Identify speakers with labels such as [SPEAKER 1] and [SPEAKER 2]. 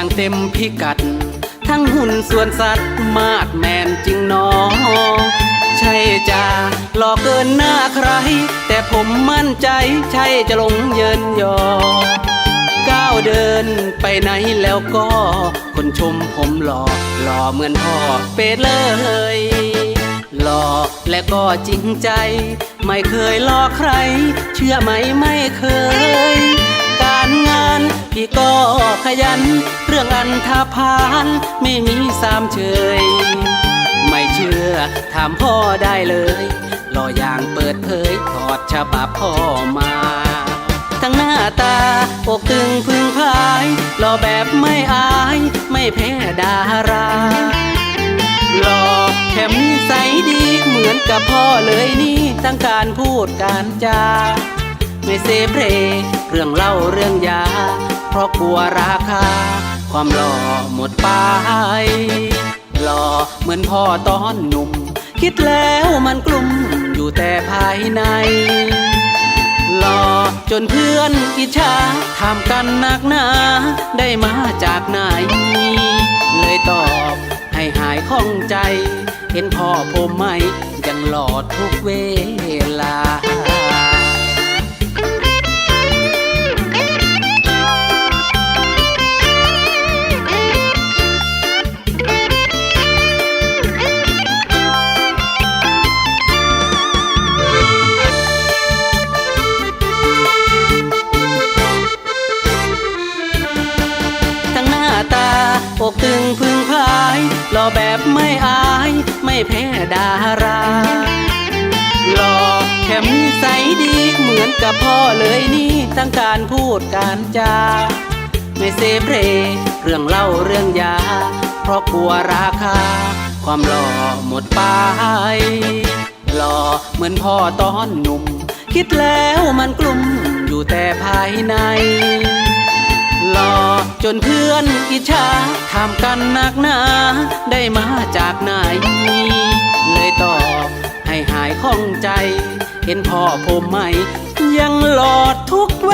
[SPEAKER 1] างเต็มพิกัด ทั้งหุ่นส่วนสัตว์มาดแมนจริงหนอใช่จ้าหลอกเกินหน้าใคร แต่ผมมั่นใจใช่จะลงเยินยอก้าวเดินไปไหนแล้วก็ คนชมผมหล่อหล่อเหมือนพ่อเปเลยหล่อและก็จริงใจ ไม่เคยหลอกใคร เชื่อไหมไม่เคย การงานพี่ก็ ขยัน เรื่องอันธพาลไม่มีสามเชยไม่เชื่อถามพ่อได้เลยหล่ออย่างเปิดเผยถอดฉบับพ่อมา ทั้งหน้าตาอกตึงพึงพายหล่อแบบไม่อาย ไม่แพ้ดาราหล่อแถมนิสัยดีเหมือนกับพ่อเลยนี่ทั้งการพูดการจาไม่เซเพลเรื่องเล่าเรื่องยา เพราะกลัวราคา ความหล่อหมดไป หล่อเหมือนพ่อตอนหนุ่ม คิดแล้วมันกลุ่มอยู่แต่ภายในหล่อจนเพื่อนอิจฉาถามกันหนักหนาได้มาจากไหน เลยตอบให้หายข้องใจ เห็นพ่อผมไหมยังหล่อทุกเวลา หล่อแบบไม่อายไม่แพ้ดาราหล่อแถมนิสัยดีเหมือนกับพ่อเลยนี่ทั้งการพูดการจาไม่เซเพลเรื่องเล่าเรื่องยา เพราะกลัวราคา ความหล่อหมดไปหล่อเหมือนพ่อตอนหนุ่ม คิดแล้วมันกลุ่มอยู่แต่ภายใน หล่อจนเพื่อนอิจฉาถามกันหนักหนาได้มาจากไหน เลยตอบให้หายข้องใจ เห็นพ่อผมไหม ยังหลอดทุกเว